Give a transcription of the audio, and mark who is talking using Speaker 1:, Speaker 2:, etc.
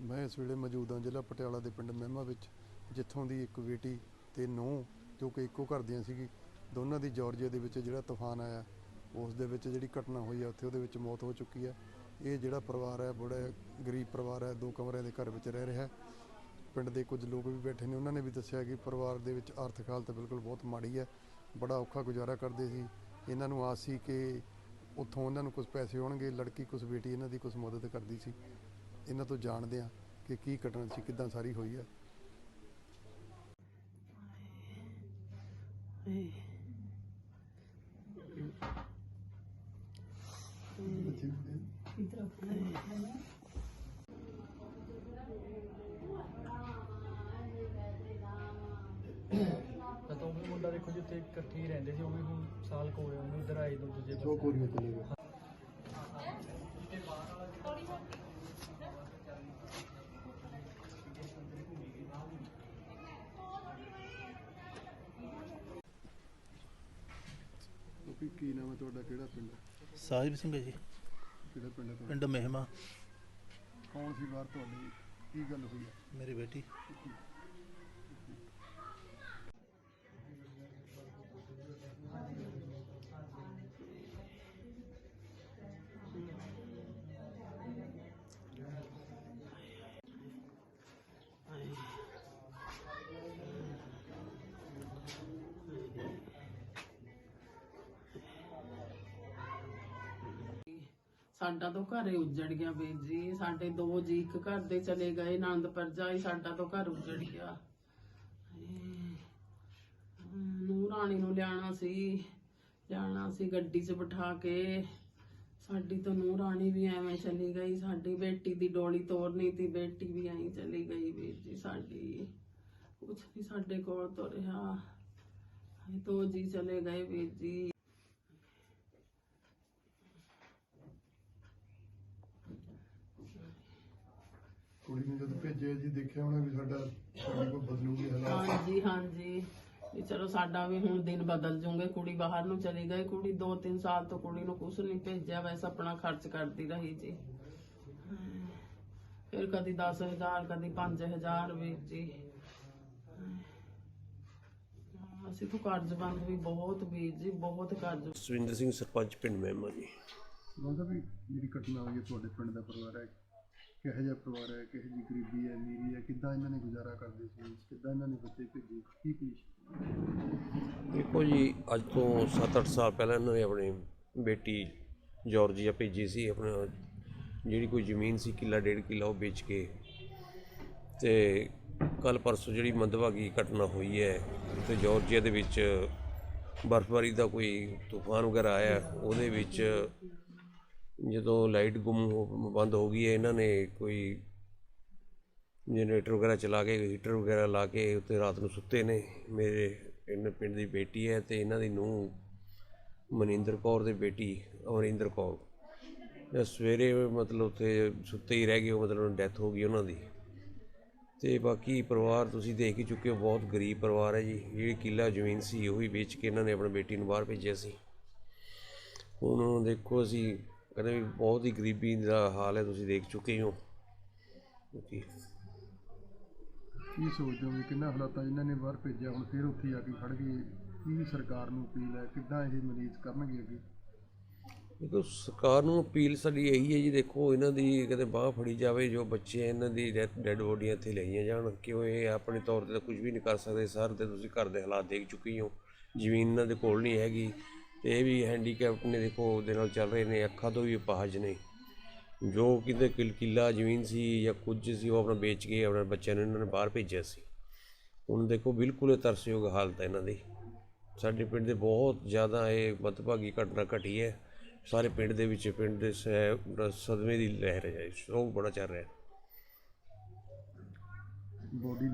Speaker 1: ਮੈਂ ਇਸ ਵੇਲੇ ਮੌਜੂਦ ਹਾਂ ਜ਼ਿਲ੍ਹਾ ਪਟਿਆਲਾ ਦੇ ਪਿੰਡ ਮਹਿਮਾ ਵਿੱਚ, ਜਿੱਥੋਂ ਦੀ ਇੱਕ ਬੇਟੀ ਤੇ ਨੂੰਹ ਜੋ ਕਿ ਇੱਕੋ ਘਰ ਦੀਆਂ ਸੀਗੀ, ਦੋਨਾਂ ਦੀ ਜਾਰਜੀਆ ਦੇ ਵਿੱਚ ਜਿਹੜਾ ਤੂਫਾਨ ਆਇਆ, ਉਸ ਦੇ ਵਿੱਚ ਜਿਹੜੀ ਘਟਨਾ ਹੋਈ ਹੈ ਉੱਥੇ ਉਹਦੇ ਵਿੱਚ ਮੌਤ ਹੋ ਚੁੱਕੀ ਹੈ ਇਹ ਜਿਹੜਾ ਪਰਿਵਾਰ ਹੈ, ਬੜਾ ਗਰੀਬ ਪਰਿਵਾਰ ਹੈ, ਦੋ ਕਮਰਿਆਂ ਦੇ ਘਰ ਵਿੱਚ ਰਹਿ ਰਿਹਾ ਪਿੰਡ ਦੇ ਕੁਝ ਲੋਕ ਵੀ ਬੈਠੇ ਨੇ, ਉਹਨਾਂ ਨੇ ਵੀ ਦੱਸਿਆ ਕਿ ਪਰਿਵਾਰ ਦੇ ਵਿੱਚ ਆਰਥਿਕ ਹਾਲਤ ਬਿਲਕੁਲ ਬਹੁਤ ਮਾੜੀ ਹੈ, ਬੜਾ ਔਖਾ ਗੁਜ਼ਾਰਾ ਕਰਦੇ ਸੀ। ਇਹਨਾਂ ਨੂੰ ਆਸ ਸੀ ਕਿ ਉੱਥੋਂ ਉਹਨਾਂ ਨੂੰ ਕੁਝ ਪੈਸੇ ਆਉਣਗੇ ਲੜਕੀ, ਕੁਝ ਬੇਟੀ, ਇਹਨਾਂ ਦੀ ਕੁਝ ਮਦਦ ਕਰਦੀ ਸੀ। ਇਹਨਾਂ ਤੋਂ ਜਾਣਦੇ ਆ ਕਿ ਕੀ ਘਟਨਾ ਸੀ ਕਿੱਦਾਂ ਸਾਰੀ ਹੋਈ ਹੈ।
Speaker 2: ਤਾਂ ਉਹ ਵੀ ਮੁੰਡਾ ਦੇਖੋ ਜਿੱਥੇ ਇਕੱਠੇ ਹੀ ਰਹਿੰਦੇ ਸੀ ਉਹ ਵੀ ਹੁਣ ਸਾਲ ਕੋ ਹੋਇਆ ਉਹਨੂੰ ਇੱਧਰ ਆਏ ਨੂੰ ਦੂਜੇ ਪਾਸੇ।
Speaker 1: ਕੋਰੀਆ ਚਲੇ ਗਏ। ਕੀ ਕੀ ਨਾਮ ਹੈ ਤੁਹਾਡਾ? ਕਿਹੜਾ ਪਿੰਡ ਹੈ?
Speaker 3: ਸਾਹਿਬ ਸਿੰਘ ਹੈ ਜੀ।
Speaker 1: ਕਿਹੜਾ ਪਿੰਡ ਹੈ ਤੁਹਾਡਾ?
Speaker 3: ਪਿੰਡ ਮਹਿਮਾ।
Speaker 1: ਕੌਣ ਸੀ ਬਾਹਰ ਤੁਹਾਡੀ? ਕੀ ਗੱਲ ਹੋਈ ਹੈ?
Speaker 3: ਮੇਰੀ ਬੇਟੀ।
Speaker 4: ਸਾਡਾ ਤੋਂ ਘਰ ਹੀ ਉੱਜੜ ਗਿਆ ਵੀਰ ਜੀ। ਸਾਡੇ ਦੋ ਜੀ ਇੱਕ ਘਰ ਦੇ ਚਲੇ ਗਏ ਨੰਦ ਪਰਜਾਈ ਸਾਡਾ ਤੋਂ ਘਰ ਉੱਜੜ ਗਿਆ। ਨੂੰ ਰਾਣੀ ਨੂੰ ਲਿਆਣਾ ਸੀ ਲਿਆਣਾ ਸੀ ਗੱਡੀ 'ਚ ਬਿਠਾ ਕੇ। ਸਾਡੀ ਤਾਂ ਨੂੰ ਰਾਣੀ ਵੀ ਐਵੇਂ ਚਲੀ ਗਈ, ਸਾਡੀ ਬੇਟੀ ਦੀ ਡੋਲੀ ਤੋਰਨੀ ਤੀ, ਬੇਟੀ ਵੀ ਐਂ ਚਲੀ ਗਈ ਵੀਰ ਜੀ ਸਾਡੀ। ਕੁਛ ਨਹੀਂ ਸਾਡੇ ਕੋਲ ਤੋਂ ਰਿਹਾ। ਅਸੀਂ ਦੋ ਜੀ ਚਲੇ ਗਏ ਵੀਰ ਜੀ।
Speaker 1: ਕੁੜੀ ਨੂੰ ਜਦੋਂ ਭੇਜਿਆ ਜੀ ਦੇਖਿਆ ਹੋਣਾ ਵੀ ਸਾਡਾ ਸਾਡੇ ਕੋਲ ਬਦਲੂਗੀ ਹਾਲਾਤ।
Speaker 4: ਹਾਂਜੀ ਹਾਂਜੀ। ਵੀ ਚਲੋ ਸਾਡਾ ਵੀ ਹੁਣ ਦਿਨ ਬਦਲ ਜੂਗੇ ਕੁੜੀ ਬਾਹਰ ਨੂੰ ਚਲੀ ਗਈ ਕੁੜੀ 2-3 ਸਾਲ ਤੋਂ ਕੁੜੀ ਨੂੰ ਕੁਛ ਨਹੀਂ ਭੇਜਿਆ ਵੈਸੇ ਆਪਣਾ ਖਰਚ ਕਰਦੀ ਰਹੀ ਜੀ। ਫਿਰ ਕਦੀ 10000 ਕਦੀ 5000 ਵੀਰ ਜੀ। ਅਸੀਂ ਤਾਂ ਕਰਜ਼ਬੰਦ ਵੀ ਬਹੁਤ ਵੀਰ ਜੀ ਬਹੁਤ ਕਰਜ਼
Speaker 5: ਸੁਰਿੰਦਰ ਸਿੰਘ ਸਰਪੰਚ ਪਿੰਡ ਮਹਿਮਾ ਜੀ।
Speaker 1: ਮਤਲਬ ਵੀ ਜਿਹੜੀ ਘਟਨਾ ਹੋਈ ਹੈ ਤੁਹਾਡੇ ਪਿੰਡ ਦਾ ਪਰਿਵਾਰ ਹੈ ਕਿਹੋ ਜਿਹਾ ਪਰਿਵਾਰ ਹੈ, ਕਿਹੋ ਜਿਹੀ ਗਰੀਬੀ ਹੈ, ਅਮੀਰੀ ਹੈ, ਕਿੱਦਾਂ ਇਹਨਾਂ ਨੇ ਗੁਜ਼ਾਰਾ ਕਰਦੇ ਸੀ, ਕਿੱਦਾਂ ਇਹਨਾਂ ਨੇ ਬੱਚੇ ਭੇਜੇ, ਕੀ ਪੇਸ਼
Speaker 5: ਦੇਖੋ ਜੀ, ਅੱਜ ਤੋਂ 7-8 ਸਾਲ ਪਹਿਲਾਂ ਇਹਨਾਂ ਨੇ ਆਪਣੀ ਬੇਟੀ ਜਾਰਜੀਆ ਭੇਜੀ ਸੀ, ਆਪਣਾ ਜਿਹੜੀ ਕੋਈ ਜ਼ਮੀਨ ਸੀ, ਕਿੱਲਾ ਡੇਢ ਕਿੱਲਾ ਉਹ ਵੇਚ ਕੇ। ਤੇ ਕੱਲ ਪਰਸੋਂ ਜਿਹੜੀ ਮੰਦਭਾਗੀ ਘਟਨਾ ਹੋਈ ਹੈ, ਤੇ ਜਾਰਜੀਆ ਦੇ ਵਿੱਚ ਬਰਫ਼ਬਾਰੀ ਦਾ ਕੋਈ ਤੂਫਾਨ ਵਗੈਰਾ ਆਇਆ, ਉਹਦੇ ਵਿੱਚ ਜਦੋਂ ਲਾਈਟ ਗੁੰਮ ਹੋ, ਬੰਦ ਹੋ ਗਈ ਹੈ, ਇਹਨਾਂ ਨੇ ਕੋਈ ਜਨਰੇਟਰ ਵਗੈਰਾ ਚਲਾ ਕੇ, ਹੀਟਰ ਵਗੈਰਾ ਲਾ ਕੇ ਉੱਤੇ ਰਾਤ ਨੂੰ ਸੁੱਤੇ ਨੇ। ਮੇਰੇ ਇਹਨਾਂ ਪਿੰਡ ਦੀ ਬੇਟੀ ਹੈ ਤੇ ਇਹਨਾਂ ਦੀ ਨੂੰਹ ਮਨਿੰਦਰ ਕੌਰ ਦੇ ਬੇਟੀ ਅਮਰਿੰਦਰ ਕੌਰ। ਤੇ ਸਵੇਰੇ ਮਤਲਬ ਉੱਥੇ ਸੁੱਤੇ ਹੀ ਰਹਿ ਗਏ ਮਤਲਬ ਡੈਥ ਹੋ ਗਈ ਉਹਨਾਂ ਦੀ। ਤੇ ਬਾਕੀ ਪਰਿਵਾਰ ਤੁਸੀਂ ਦੇਖ ਹੀ ਚੁੱਕੇ ਹੋ, ਬਹੁਤ ਗਰੀਬ ਪਰਿਵਾਰ ਹੈ ਜੀ। ਜਿਹੜੀ ਕਿੱਲਾ ਜ਼ਮੀਨ ਸੀ, ਉਹੀ ਵੇਚ ਕੇ ਇਹਨਾਂ ਨੇ ਆਪਣੀ ਬੇਟੀ ਨੂੰ ਬਾਹਰ ਭੇਜਿਆ ਸੀ। ਹੁਣ ਦੇਖੋ ਅਸੀਂ ਕਹਿੰਦੇ ਵੀ ਬਹੁਤ ਹੀ ਗਰੀਬੀ ਦਾ ਹਾਲ ਹੈ ਤੁਸੀਂ ਦੇਖ ਚੁੱਕੇ ਹੀ ਜੀ।
Speaker 1: ਕੀ ਸੋਚਦੇ ਹੋ ਵੀ ਕਿੰਨਾ ਹਾਲਾਤਾਂ 'ਚ ਇਹਨਾਂ ਨੇ ਬਾਹਰ ਭੇਜਿਆ ਹੁਣ ਫਿਰ ਉੱਥੇ ਆ ਕੇ ਖੜ ਗਏ? ਕੀ ਸਰਕਾਰ ਨੂੰ ਅਪੀਲ ਹੈ? ਕਿੱਦਾਂ ਇਹ ਮਰੀਜ਼ ਕਰਨਗੇ ਅੱਗੇ?
Speaker 5: ਦੇਖੋ ਸਰਕਾਰ ਨੂੰ ਅਪੀਲ ਸਾਡੀ ਇਹੀ ਹੈ ਜੀ ਦੇਖੋ ਇਹਨਾਂ ਦੀ ਕਦੇ ਬਾਹ ਫੜੀ ਜਾਵੇ ਜੋ ਬੱਚੇ ਇਹਨਾਂ ਦੀ ਡੈੱਡ ਬੋਡੀਆਂ ਇੱਥੇ ਲਈਆਂ ਜਾਣ। ਕਿਉਂ ਇਹ ਆਪਣੇ ਤੌਰ ਤੇ ਤਾਂ ਕੁਝ ਵੀ ਨਹੀਂ ਕਰ ਸਕਦੇ ਸਰ ਤੇ ਤੁਸੀਂ ਘਰ ਦੇ ਹਾਲਾਤ ਦੇਖ ਚੁੱਕੇ ਹੋ। ਜ਼ਮੀਨ ਇਹਨਾਂ ਦੇ ਕੋਲ ਨਹੀਂ ਹੈਗੀ। ਤੇ ਇਹ ਵੀ ਹੈਂਡੀਕੈਪਟ ਨੇ ਦੇਖੋ, ਉਹਦੇ ਨਾਲ ਚੱਲ ਰਹੇ ਨੇ, ਅੱਖਾਂ ਤੋਂ ਵੀ ਅਪਾਹਜ ਨੇ। ਜੋ ਕਿਤੇ ਕਿਲ, ਕਿੱਲਾ ਜ਼ਮੀਨ ਸੀ ਜਾਂ ਕੁਝ ਸੀ, ਉਹ ਆਪਣਾ ਵੇਚ ਕੇ ਆਪਣੇ ਬੱਚਿਆਂ ਨੂੰ ਇਹਨਾਂ ਨੇ ਬਾਹਰ ਭੇਜਿਆ ਸੀ। ਹੁਣ ਦੇਖੋ, ਬਿਲਕੁਲ ਇਹ ਤਰਸਯੋਗ ਹਾਲਤ ਹੈ ਇਹਨਾਂ ਦੀ। ਸਾਡੇ ਪਿੰਡ ਦੇ ਬਹੁਤ ਜ਼ਿਆਦਾ ਇਹ ਮਤਭਾਗੀ ਘਟਨਾ ਘਟੀ ਹੈ। ਸਾਰੇ ਪਿੰਡ ਦੇ ਵਿੱਚ, ਪਿੰਡ ਦੇ ਸ- ਸਦਮੇ ਦੀ ਲਹਿਰ ਹੈ। ਸ਼ੋਕ ਬੜਾ ਚੱਲ ਰਿਹਾ
Speaker 1: ਬੋਡੀ